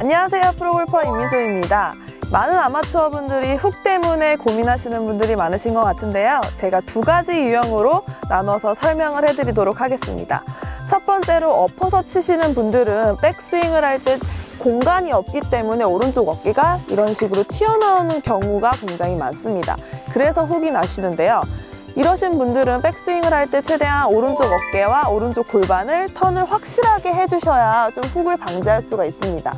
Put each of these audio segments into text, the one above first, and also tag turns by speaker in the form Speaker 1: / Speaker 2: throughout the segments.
Speaker 1: 안녕하세요. 프로골퍼 임미소입니다. 많은 아마추어 분들이 훅 때문에 고민하시는 분들이 많으신 것 같은데요. 제가 두 가지 유형으로 나눠서 설명을 해드리도록 하겠습니다. 첫 번째로 엎어서 치시는 분들은 백스윙을 할 때 공간이 없기 때문에 오른쪽 어깨가 이런 식으로 튀어나오는 경우가 굉장히 많습니다. 그래서 훅이 나시는데요. 이러신 분들은 백스윙을 할 때 최대한 오른쪽 어깨와 오른쪽 골반을 턴을 확실하게 해주셔야 좀 훅을 방지할 수가 있습니다.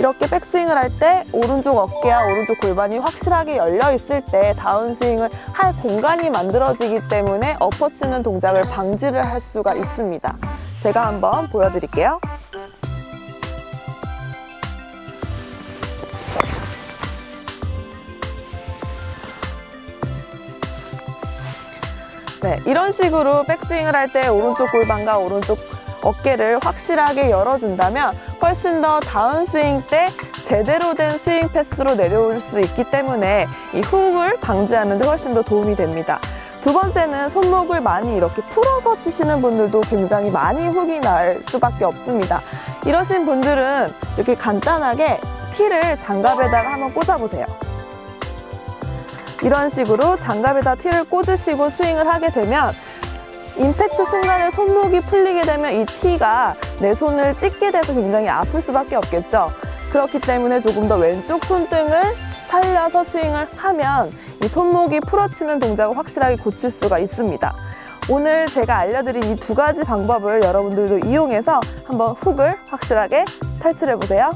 Speaker 1: 이렇게 백스윙을 할 때 오른쪽 어깨와 오른쪽 골반이 확실하게 열려 있을 때 다운스윙을 할 공간이 만들어지기 때문에 엎어치는 동작을 방지를 할 수가 있습니다. 제가 한번 보여드릴게요. 네, 이런 식으로 백스윙을 할 때 오른쪽 골반과 오른쪽 어깨를 확실하게 열어준다면 훨씬 더 다운스윙 때 제대로 된 스윙 패스로 내려올 수 있기 때문에 이 훅을 방지하는 데 훨씬 더 도움이 됩니다. 두 번째는 손목을 많이 이렇게 풀어서 치시는 분들도 굉장히 많이 훅이 날 수밖에 없습니다. 이러신 분들은 이렇게 간단하게 티를 장갑에다가 한번 꽂아보세요. 이런 식으로 장갑에다 티를 꽂으시고 스윙을 하게 되면 임팩트 순간에 손목이 풀리게 되면 이 티가 내 손을 찢게 돼서 굉장히 아플 수밖에 없겠죠. 그렇기 때문에 조금 더 왼쪽 손등을 살려서 스윙을 하면 이 손목이 풀어치는 동작을 확실하게 고칠 수가 있습니다. 오늘 제가 알려드린 이 두 가지 방법을 여러분들도 이용해서 한번 훅을 확실하게 탈출해 보세요.